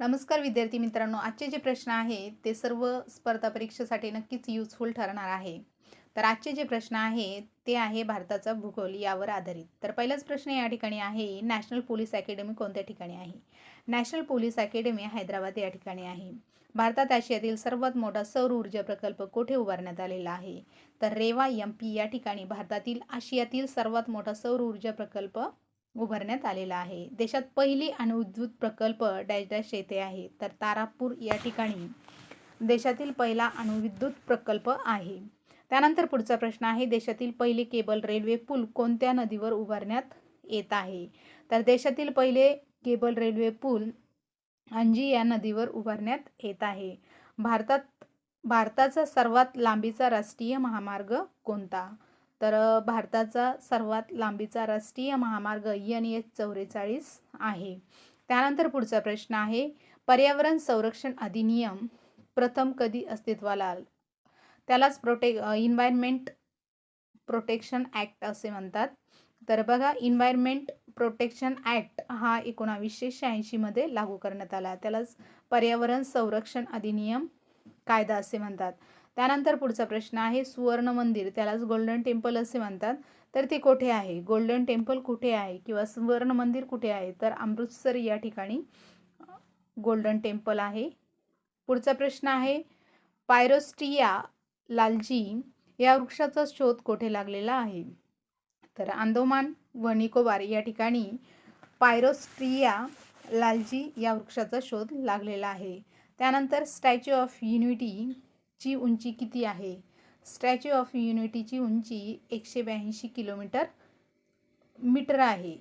नमस्कार विद्यार्थी मित्रांनो आजचे जे प्रश्न आहे ते सर्व स्पर्धा परीक्षेसाठी नक्कीच युजफुल ठरणार आहे. तर आजचे जे प्रश्न आहे ते आहे भारताचा भूगोल यावर आधारित. तर पहिलाच प्रश्न या ठिकाणी आहे नॅशनल पोलीस अकॅडमी कोणत्या ठिकाणी आहे? नॅशनल पोलीस अकॅडमी हैदराबाद या ठिकाणी आहे. भारतात आशियातील सर्वात मोठा सौर ऊर्जा प्रकल्प कोठे उभारण्यात आलेला आहे? तर रेवा एम पी या ठिकाणी भारतातील आशियातील सर्वात मोठा सौर ऊर्जा प्रकल्प उभारण्यात आलेला आहे. देशात पहिली अणुविद्युत प्रकल्प डॅश डॅश येथे आहे. तर तारापूर या ठिकाणी देशातील पहिला अणुविद्युत प्रकल्प आहे. त्यानंतर पुढचा प्रश्न आहे देशातील पहिले केबल रेल्वे पूल कोणत्या नदीवर उभारण्यात येत आहे? तर देशातील पहिले केबल रेल्वे पूल अंजी या नदीवर उभारण्यात येत आहे. भारतात भारताचा सर्वात लांबीचा राष्ट्रीय महामार्ग कोणता? तर भारताचा सर्वात लांबीचा राष्ट्रीय महामार्ग एन एच चौवेचाळीस आहे. त्यानंतर पुढचा प्रश्न आहे पर्यावरण संरक्षण अधिनियम प्रथम कधी अस्तित्वाला आल- त्यालाच प्रोटे इन्व्हायरमेंट प्रोटेक्शन ॲक्ट असे म्हणतात. तर बघा इन्व्हायरमेंट प्रोटेक्शन ॲक्ट हा एकोणावीसशे शहाऐंशीमध्ये लागू करण्यात आला. त्यालाच पर्यावरण संरक्षण अधिनियम कायदा असे म्हणतात. त्यानंतर पुढचा प्रश्न आहे सुवर्ण मंदिर त्यालाच गोल्डन टेम्पल असे म्हणतात. तर ते कुठे आहे? गोल्डन टेम्पल कुठे आहे? किंवा सुवर्ण मंदिर कुठे आहे? तर अमृतसर या ठिकाणी गोल्डन टेम्पल आहे. पुढचा प्रश्न आहे पायरोस्टिया लालजी या वृक्षाचा शोध कोठे लागलेला आहे? तर अंदोमान व निकोबार या ठिकाणी पायरोस्ट्रिया लालजी या वृक्षाचा शोध लागलेला आहे. त्यानंतर स्टॅच्यू ऑफ युनिटी ची उंची किती आहे? स्टॅच्यू ऑफ युनिटीची उंची एकशे ब्याऐंशी किलोमीटर मीटर आहे.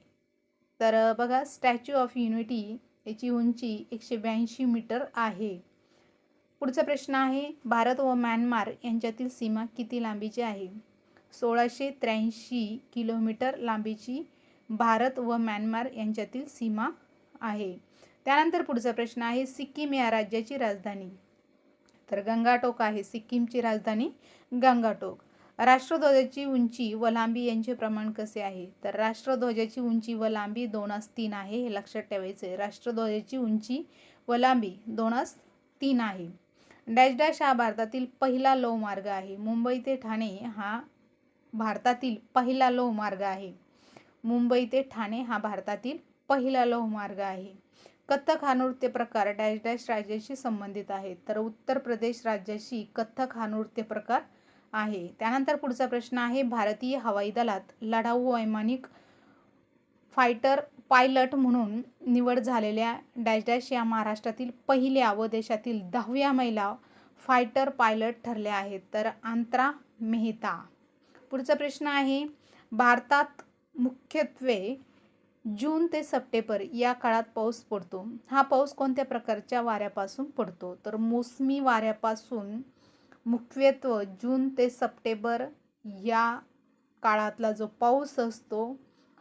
तर बघा स्टॅच्यू ऑफ युनिटी याची उंची एकशे ब्याऐंशी मीटर आहे. पुढचा प्रश्न आहे भारत व म्यानमार यांच्यातील सीमा किती लांबीची आहे? सोळाशे त्र्याऐंशी किलोमीटर लांबीची भारत व म्यानमार यांच्यातील सीमा आहे. त्यानंतर पुढचा प्रश्न आहे सिक्कीम या राज्याची राजधानी. तर गंगाटोक आहे सिक्कीमची राजधानी गंगाटोक. राष्ट्रध्वजाची उंची व लांबी यांचे प्रमाण कसे आहे? तर राष्ट्रध्वजाची उंची व लांबी दोनास तीन आहे हे लक्षात ठेवायचे आहे राष्ट्रध्वजाची उंची व लांबी दोनास तीन आहे. डॅश डॅश हा भारतातील पहिला लोह मार्ग आहे. मुंबई ते ठाणे हा भारतातील पहिला लोह मार्ग आहे. मुंबई ते ठाणे हा भारतातील पहिला लोह मार्ग आहे. कथ्थक हा नृत्य प्रकार डॅश डॅश राज्याशी संबंधित आहे. तर उत्तर प्रदेश राज्याशी कथ्थक हा नृत्य प्रकार आहे. त्यानंतर पुढचा प्रश्न आहे भारतीय हवाई दलात लढाऊ वैमानिक फायटर पायलट म्हणून निवड झालेल्या डॅश डॅश या महाराष्ट्रातील पहिल्या व देशातील दहाव्या महिला फायटर पायलट ठरल्या आहेत. तर आंत्रा मेहता. पुढचा प्रश्न आहे भारतात मुख्यत्वे जून ते सप्टेंबर या काळात पाऊस पडतो. हा पाऊस कोणत्या प्रकारच्या वाऱ्यापासून पडतो? तर मोसमी वाऱ्यापासून मुख्यत्व जून ते सप्टेंबर या काळातला जो पाऊस असतो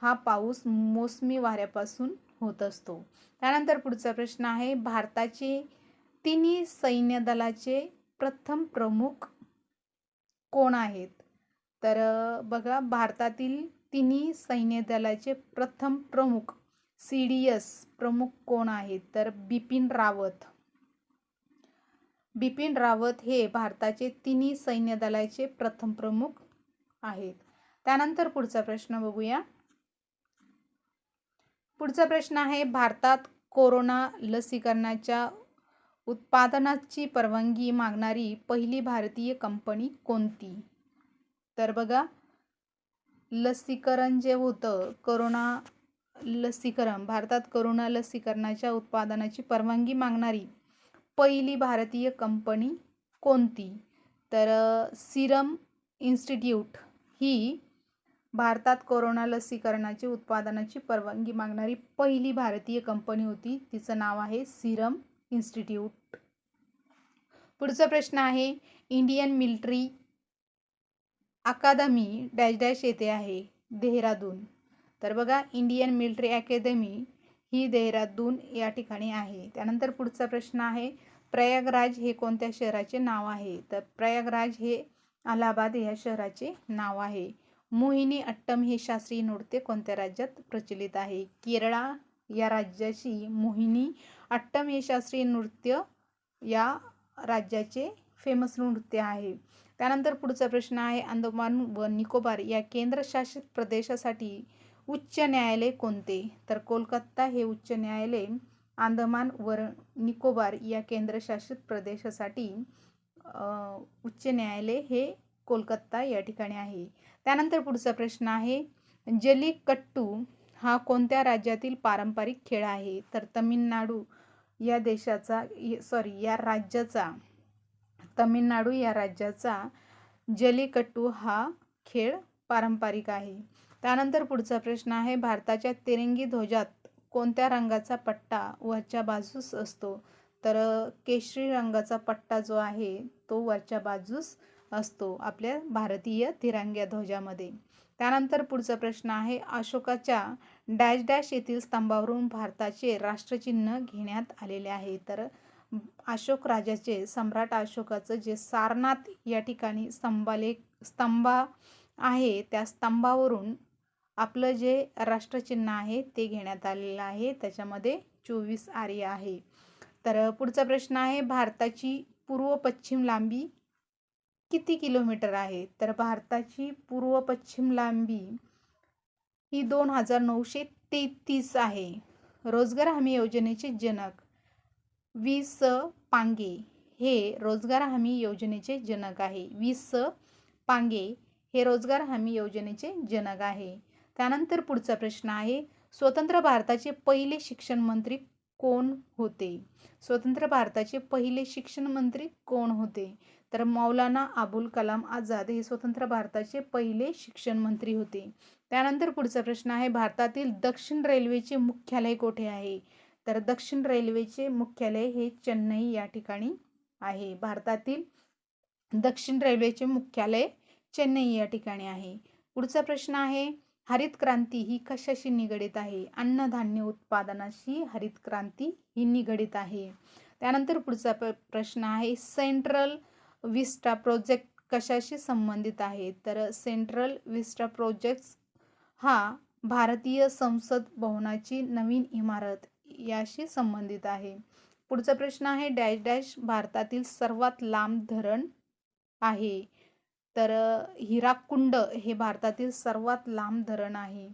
हा पाऊस मोसमी वाऱ्यापासून होत असतो. त्यानंतर पुढचा प्रश्न आहे भारताचे तिन्ही सैन्य दलाचे प्रथम प्रमुख कोण आहेत? तर बघा भारतातील तिन्ही सैन्य दलाचे प्रथम प्रमुख सी डी एस प्रमुख कोण आहेत? तर बिपिन रावत. बिपिन रावत हे भारताचे तिन्ही सैन्य दलाचे प्रथम प्रमुख आहेत. त्यानंतर पुढचा प्रश्न बघूया. पुढचा प्रश्न आहे भारतात कोरोना लसीकरणाच्या उत्पादनाची परवानगी मागणारी पहिली भारतीय कंपनी कोणती? तर बघा लसीकरण जे होतं कोरोना लसीकरण भारतात करोना लसीकरणाच्या उत्पादनाची परवानगी मागणारी पहिली भारतीय कंपनी कोणती? तर सिरम इन्स्टिट्यूट ही भारतात कोरोना लसीकरणाची उत्पादनाची परवानगी मागणारी पहिली भारतीय कंपनी होती. तिचं नाव आहे सिरम इन्स्टिट्यूट. पुढचा प्रश्न आहे Indian military academy dash dash येथे आहे देहरादून. तर बघा इंडियन मिलिटरी अकॅदमी ही देहरादून या ठिकाणी आहे. त्यानंतर पुढचा प्रश्न आहे प्रयागराज हे कोणत्या शहराचे नाव आहे? तर प्रयागराज हे अलाहाबाद या शहराचे नाव आहे. मोहिनी अट्टम हे शास्त्रीय नृत्य कोणत्या राज्यात प्रचलित आहे? केरळा या राज्याची मोहिनी अट्टम हे शास्त्रीय नृत्य या राज्याचे फेमस नृत्य आहे. त्यानंतर पुढचा प्रश्न आहे अंदमान व निकोबार या केंद्रशासित प्रदेशासाठी उच्च न्यायालय कोणते? तर कोलकाता हे उच्च न्यायालय अंदमान व निकोबार या केंद्रशासित प्रदेशासाठी उच्च न्यायालय हे कोलकाता या ठिकाणी आहे. त्यानंतर पुढचा प्रश्न आहे जलीकट्टू हा कोणत्या राज्यातील पारंपरिक खेळ आहे? तर तमिळनाडू या देशाचा सॉरी या राज्याचा तमिळनाडू या राज्याचा जलीकट्टू हा खेळ पारंपरिक आहे. त्यानंतर पुढचा प्रश्न आहे भारताच्या तिरंगी ध्वजात कोणत्या रंगाचा पट्टा वरच्या बाजूस असतो? तर केशरी रंगाचा पट्टा जो आहे तो वरच्या बाजूस असतो आपल्या भारतीय तिरंग्या ध्वजामध्ये. त्यानंतर पुढचा प्रश्न आहे अशोकाच्या डॅश डॅश येथील स्तंभावरून भारताचे राष्ट्रचिन्ह घेण्यात आलेले आहे. तर अशोक राजाचे सम्राट अशोकाचं जे सारनाथ या ठिकाणी स्तंभालेख स्तंभ आहे त्या स्तंभावरून आपलं जे राष्ट्रचिन्ह आहे ते घेण्यात आलेलं आहे. त्याच्यामध्ये चोवीस आर्य आहे. तर पुढचा प्रश्न आहे भारताची पूर्व पश्चिम लांबी किती किलोमीटर आहे? तर भारताची पूर्व पश्चिम लांबी ही दोन हजार नऊशे तेहतीस आहे. रोजगार हमी योजनेचे जनक वी स पांगे हे रोजगार हमी योजनेचे जनक आहे. वी स पांगे हे रोजगार हमी योजनेचे जनक आहे. त्यानंतर पुढचा प्रश्न आहे स्वतंत्र भारताचे पहिले शिक्षण मंत्री कोण होते? स्वतंत्र भारताचे पहिले शिक्षण मंत्री कोण होते? तर मौलाना अबुल कलाम आझाद हे स्वतंत्र भारताचे पहिले शिक्षण मंत्री होते. त्यानंतर पुढचा प्रश्न आहे भारतातील दक्षिण रेल्वेचे मुख्यालय कोठे आहे? तर दक्षिण रेल्वेचे मुख्यालय हे चेन्नई या ठिकाणी आहे. भारतातील दक्षिण रेल्वेचे मुख्यालय चेन्नई या ठिकाणी आहे. पुढचा प्रश्न आहे हरित क्रांती ही कशाशी निगडित आहे? अन्नधान्य उत्पादनाशी हरित क्रांती ही निगडित आहे. त्यानंतर पुढचा प्रश्न आहे सेंट्रल विस्टा प्रोजेक्ट कशाशी संबंधित आहे? तर सेंट्रल विस्टा प्रोजेक्ट हा भारतीय संसद भवनाची नवीन इमारत याशी संबंधित आहे. पुढचा प्रश्न आहे डॅश डॅश भारतातील सर्वात लांब धरण आहे. तर हिराकुंड हे भारतातील सर्वात लांब धरण आहे.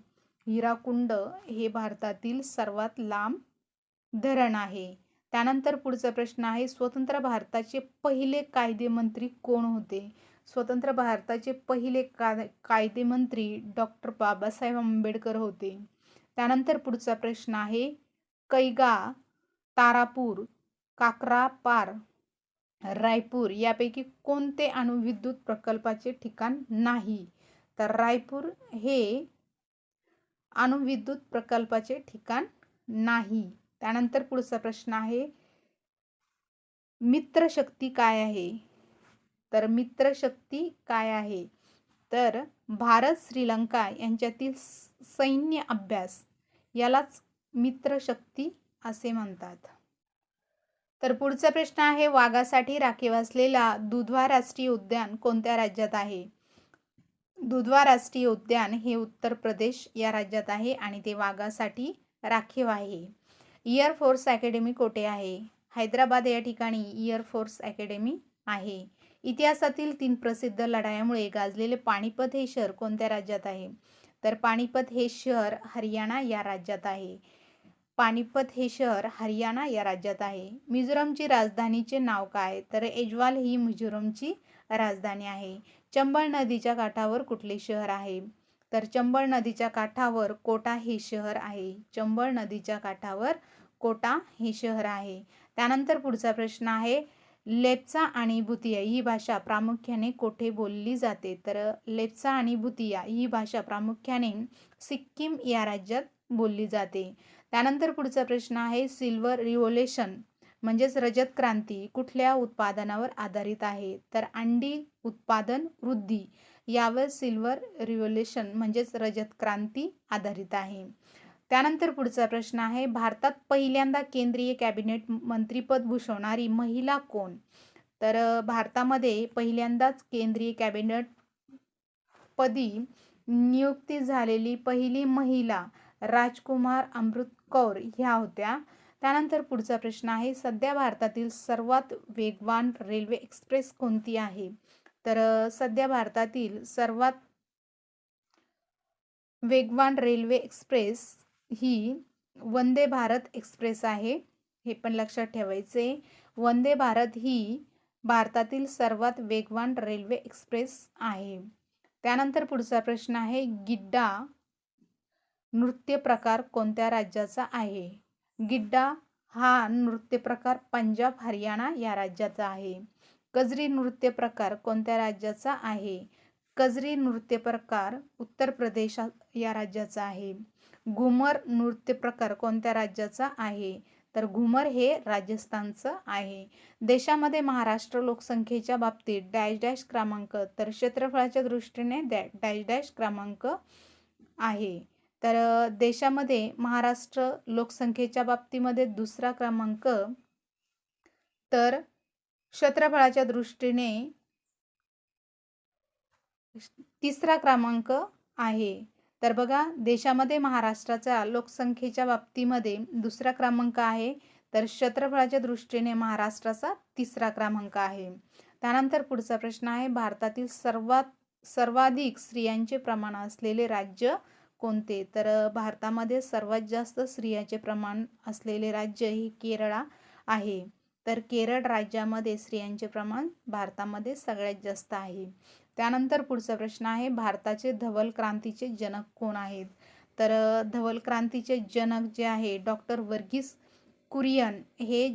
हिराकुंड हे भारतातील सर्वात लांब धरण आहे. त्यानंतर पुढचा प्रश्न आहे स्वतंत्र भारताचे पहिले कायदेमंत्री कोण होते? स्वतंत्र भारताचे पहिले का कायदेमंत्री डॉक्टर बाबासाहेब आंबेडकर होते. त्यानंतर पुढचा प्रश्न आहे कैगा तारापूर काकरापार रायपूर यापैकी कोणते अणुविद्युत प्रकल्पाचे ठिकाण नाही? तर रायपूर हे अणुविद्युत प्रकल्पाचे ठिकाण नाही. त्यानंतर पुढचा प्रश्न आहे मित्रशक्ती काय आहे? तर मित्रशक्ती काय आहे? तर भारत श्रीलंका यांच्यातील सैन्य अभ्यास यालाच मित्रशक्ती असे म्हणतात. तर पुढचा प्रश्न आहे वाघासाठी राखीव असलेला दुधवा राष्ट्रीय उद्यान कोणत्या राज्यात आहे? दुधवा राष्ट्रीय उद्यान हे उत्तर प्रदेश या राज्यात आहे आणि ते वाघासाठी राखीव आहे. इयरफोर्स अकॅडमी कोठे आहे? हैदराबाद या ठिकाणी इयरफोर्स अकॅडमी आहे. इतिहासातील तीन प्रसिद्ध लढायामुळे गाजलेले पाणीपत हे शहर कोणत्या राज्यात आहे? तर पाणीपत हे शहर हरियाणा या राज्यात आहे. पानिपत हे शहर हरियाणा या राज्यात आहे. मिझोरमची राजधानीचे नाव काय? तर एजवाल ही मिझोरमची राजधानी आहे. चंबळ नदीच्या काठावर कुठले शहर आहे? तर चंबळ नदीच्या काठावर कोटा हे शहर आहे. चंबळ नदीच्या काठावर कोटा हे शहर आहे. त्यानंतर पुढचा प्रश्न आहे. लेप्चा आणि भुतिया ही भाषा प्रामुख्याने कोठे बोलली जाते? तर लेप्चा आणि भुतिया ही भाषा प्रामुख्याने सिक्कीम या राज्यात बोलली जाते. त्यानंतर पुढचा प्रश्न आहे सिल्वर रिव्होल्युशन म्हणजेच रजत क्रांती कुठल्या उत्पादनावर आधारित आहे? तर अंडी उत्पादन वृद्धी यावर सिल्वर रिव्होल्युशन म्हणजेच रजत क्रांती आधारित आहे. त्यानंतर पुढचा प्रश्न आहे भारतात पहिल्यांदा केंद्रीय कॅबिनेट मंत्रीपद भूषवणारी महिला कोण? तर भारतामध्ये पहिल्यांदाच केंद्रीय कॅबिनेट पदी नियुक्ती झालेली पहिली महिला राजकुमार अमृत कौर ह्या होत्या. त्यानंतर पुढचा प्रश्न आहे सध्या भारतातील सर्वात वेगवान रेल्वे एक्सप्रेस कोणती आहे? तर सध्या भारतातील सर्वात वेगवान रेल्वे एक्सप्रेस ही वंदे भारत एक्सप्रेस आहे. हे पण लक्षात ठेवायचे. वंदे भारत ही भारतातील सर्वात वेगवान रेल्वे एक्सप्रेस आहे. त्यानंतर पुढचा प्रश्न आहे गिड्डा नृत्य प्रकार कोणत्या राज्याचा आहे? गिड्डा हा नृत्य प्रकार पंजाब हरियाणा या राज्याचा आहे. कजरी नृत्य प्रकार कोणत्या राज्याचा आहे? कजरी नृत्य प्रकार उत्तर प्रदेश या राज्याचा आहे. घुमर नृत्य प्रकार कोणत्या राज्याचा आहे? तर घुमर हे राजस्थानचं आहे. देशामध्ये महाराष्ट्र लोकसंख्येच्या बाबतीत डॅश डॅश क्रमांक तर क्षेत्रफळाच्या दृष्टीने डॅ डॅश डॅश क्रमांक आहे. तर देशामध्ये महाराष्ट्र लोकसंख्येच्या बाबतीमध्ये दुसरा क्रमांक तर क्षेत्रफळाच्या दृष्टीने तिसरा क्रमांक आहे. तर बघा देशामध्ये महाराष्ट्राचा लोकसंख्येच्या बाबतीमध्ये दुसरा क्रमांक आहे. तर क्षेत्रफळाच्या दृष्टीने महाराष्ट्राचा तिसरा क्रमांक आहे. त्यानंतर पुढचा प्रश्न आहे भारतातील सर्वात सर्वाधिक स्त्रियांचे प्रमाण असलेले राज्य कोणते? तर भारतामध्ये सर्वात जास्त स्त्रियांचे प्रमाण असलेले राज्य हे केरळा आहे. तर केरळ राज्यामध्ये स्त्रियांचे प्रमाण भारतामध्ये सगळ्यात जास्त आहे. त्यानंतर पुढचा प्रश्न आहे भारताचे धवल क्रांतीचे जनक कोण आहेत? तर धवल क्रांतीचे जनक जे आहे डॉक्टर वर्गीस कुरियन हे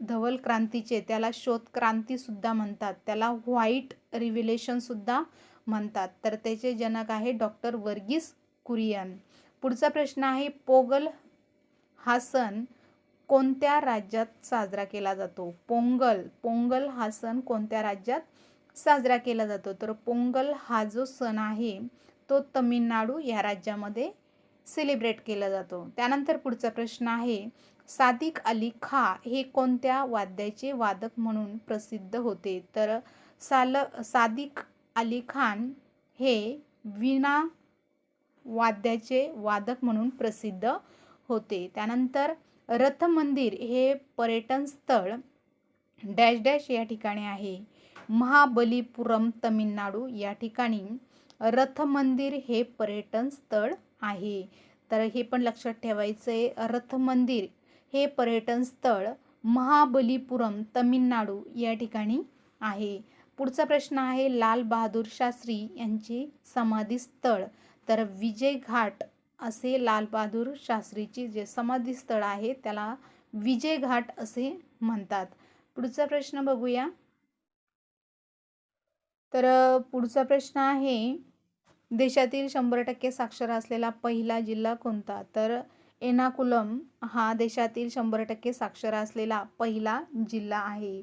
धवल क्रांतीचे त्याला शोध क्रांतीसुद्धा म्हणतात. त्याला व्हाईट रिव्हिलेशनसुद्धा म्हणतात. तर त्याचे जनक आहे डॉक्टर वर्गीस कुरियन. पुढचा प्रश्न आहे पोगल हा सण कोणत्या राज्यात साजरा केला जातो? पोंगल पोंगल हा सण कोणत्या राज्यात साजरा केला जातो? तर पोंगल हा जो सण आहे तो तमिळनाडू या राज्यामध्ये सेलिब्रेट केला जातो. त्यानंतर पुढचा प्रश्न आहे सादिक अली खा हे कोणत्या वाद्याचे वादक म्हणून प्रसिद्ध होते? तर साल सादिक अली खान हे विना वाद्याचे वादक म्हणून प्रसिद्ध होते. त्यानंतर रथ मंदिर हे पर्यटन स्थळ डॅश डॅश या ठिकाणी आहे. महाबलीपुरम तमिळनाडू या ठिकाणी रथ मंदिर हे पर्यटन स्थळ आहे. तर हे पण लक्षात ठेवायचं आहे रथ मंदिर हे पर्यटन स्थळ महाबलीपुरम तमिळनाडू या ठिकाणी आहे. पुढचा प्रश्न आहे लाल बहादूर शास्त्री यांची समाधी स्थळ तर विजय घाट असे लालबहादूर शास्त्रीची जे समाधी स्थळ आहे त्याला विजय घाट असे म्हणतात. पुढचा प्रश्न बघूया. तर पुढचा प्रश्न आहे देशातील शंभर टक्के साक्षर असलेला पहिला जिल्हा कोणता? तर एनाकुलम हा देशातील शंभर टक्के साक्षर असलेला पहिला जिल्हा आहे.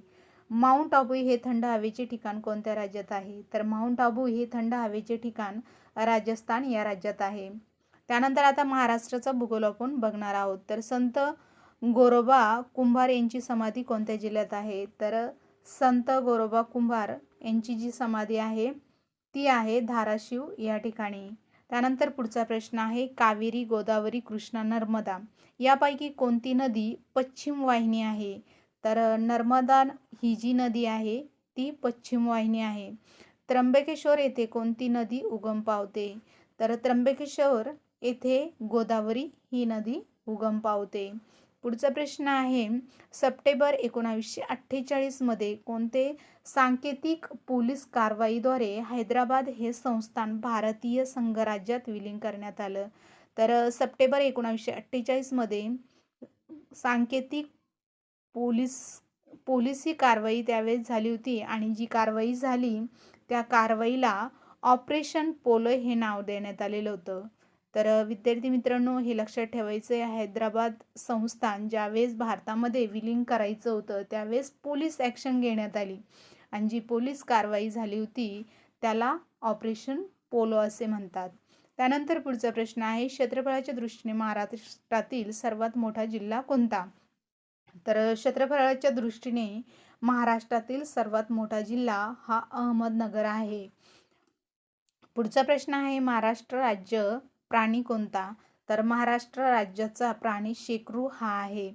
माउंट आबू हे थंड हवेचे ठिकाण कोणत्या राज्यात आहे? तर माउंट आबू हे थंड हवेचे ठिकाण राजस्थान या राज्यात आहे. त्यानंतर आता महाराष्ट्राचा भूगोल आपण बघणार आहोत. तर संत गोरोबा कुंभार यांची समाधी कोणत्या जिल्ह्यात आहे? तर संत गोरोबा कुंभार यांची जी समाधी आहे ती आहे धाराशिव या ठिकाणी. त्यानंतर पुढचा प्रश्न आहे कावेरी गोदावरी कृष्णा नर्मदा यापैकी कोणती नदी पश्चिम वाहिनी आहे? तर नर्मदा ही जी नदी आहे ती पश्चिम वाहिनी आहे. त्र्यंबकेश्वर येथे कोणती नदी उगम पावते? तर त्र्यंबकेश्वर येथे गोदावरी ही नदी उगम पावते. पुढचा प्रश्न आहे सप्टेंबर एकोणावीसशे अठ्ठेचाळीसमध्ये कोणते सांकेतिक पोलीस कारवाईद्वारे हैदराबाद हे संस्थान भारतीय संघराज्यात विलीन करण्यात आलं? तर सप्टेंबर एकोणावीसशे अठ्ठेचाळीसमध्ये सांकेतिक पोलीस पोलिसी कारवाई त्यावेळेस झाली होती आणि जी कारवाई झाली त्या कारवाईला ऑपरेशन पोलो हे नाव देण्यात आलेलं होतं. तर विद्यार्थी मित्रांनो हे लक्षात ठेवायचं आहे हैदराबाद संस्थान ज्यावेळेस भारतामध्ये विलीन करायचं होतं त्यावेळेस पोलीस ॲक्शन घेण्यात आली. आणि जी पोलीस कारवाई झाली होती त्याला ऑपरेशन पोलो असे म्हणतात. त्यानंतर पुढचा प्रश्न आहे क्षेत्रफळाच्या दृष्टीने महाराष्ट्रातील सर्वात मोठा जिल्हा कोणता? तर क्षेत्रफळाच्या दृष्टीने महाराष्ट्रातील सर्वात मोठा जिल्हा हा अहमदनगर आहे. पुढचा प्रश्न आहे महाराष्ट्र राज्य प्राणी कोणता? तर महाराष्ट्र राज्याचा प्राणी शेकरू हा आहे.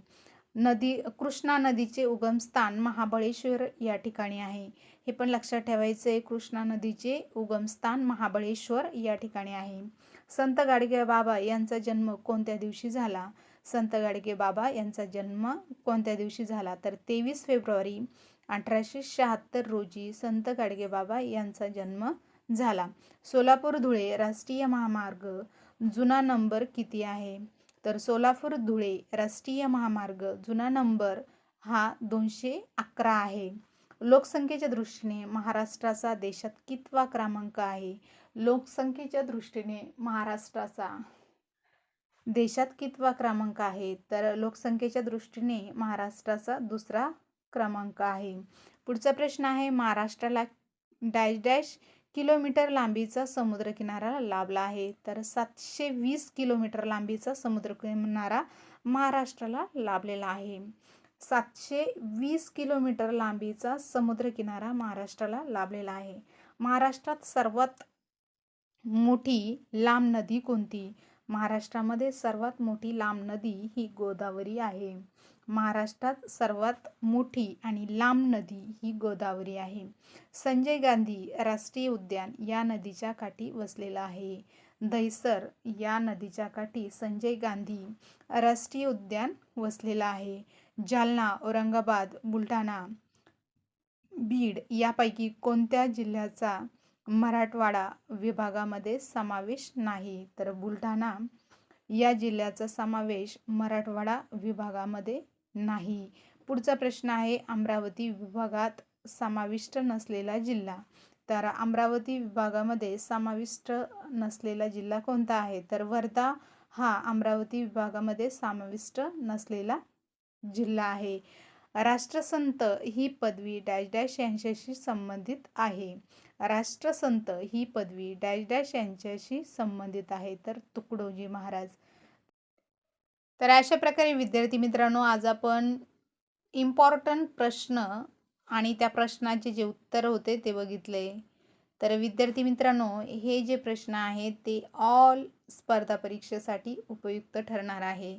नदी कृष्णा नदीचे उगमस्थान महाबळेश्वर या ठिकाणी आहे. हे पण लक्षात ठेवायचं आहे कृष्णा नदीचे उगमस्थान महाबळेश्वर या ठिकाणी आहे. संत गाडगे बाबा यांचा जन्म कोणत्या दिवशी झाला? संत गाडगे बाबा यांचा जन्म कोणत्या दिवशी झाला? तर तेवीस फेब्रुवारी अठराशे शहात्तर रोजी संत गाडगे बाबा यांचा जन्म झाला. सोलापूर धुळे राष्ट्रीय महामार्ग जुना नंबर किती आहे? तर सोलापूर धुळे राष्ट्रीय महामार्ग जुना नंबर हा दोनशे अकरा आहे. लोकसंख्येच्या दृष्टीने महाराष्ट्राचा देशात कितवा क्रमांक आहे? लोकसंख्येच्या दृष्टीने महाराष्ट्राचा देशात कितवा क्रमांक आहे? तर लोकसंख्येच्या दृष्टीने महाराष्ट्राचा दुसरा क्रमांक आहे. पुढचा प्रश्न आहे महाराष्ट्राला डॅश डॅश किलोमीटर लांबीचा समुद्रकिनारा लाभला आहे. तर सातशे वीस किलोमीटर लांबीचा समुद्रकिनारा महाराष्ट्राला लाभलेला आहे. सातशे वीस किलोमीटर लांबीचा समुद्रकिनारा महाराष्ट्राला लाभलेला आहे. महाराष्ट्रात सर्वात मोठी लांब नदी कोणती? महाराष्ट्रामध्ये सर्वात मोठी लांब नदी ही गोदावरी आहे. महाराष्ट्रात सर्वात मोठी आणि लांब नदी ही गोदावरी आहे. संजय गांधी राष्ट्रीय उद्यान या नदीच्या काठी वसलेलं आहे. दहिसर या नदीच्या काठी संजय गांधी राष्ट्रीय उद्यान वसलेलं आहे. जालना औरंगाबाद बुलढाणा बीड यापैकी कोणत्या जिल्ह्याचा मराठवाडा विभागामध्ये समावेश नाही. तर बुलढाणा या जिल्ह्याचा समावेश मराठवाडा विभागामध्ये नाही. पुढचा प्रश्न आहे अमरावती विभागात समाविष्ट नसलेला जिल्हा. तर अमरावती विभागामध्ये समाविष्ट नसलेला जिल्हा कोणता आहे? तर वर्धा हा अमरावती विभागामध्ये समाविष्ट नसलेला जिल्हा आहे. राष्ट्रसंत ही पदवी डॅश डॅश यांच्याशी संबंधित आहे. राष्ट्रसंत ही पदवी डॅश डॅश यांच्याशी संबंधित आहे. तर तुकडोजी महाराज. तर अशा प्रकारे विद्यार्थी मित्रांनो आज आपण इम्पॉर्टंट प्रश्न आणि त्या प्रश्नाचे जे उत्तर होते ते बघितले. तर विद्यार्थी मित्रांनो हे जे प्रश्न आहेत ते ऑल स्पर्धा परीक्षेसाठी उपयुक्त ठरणार आहे.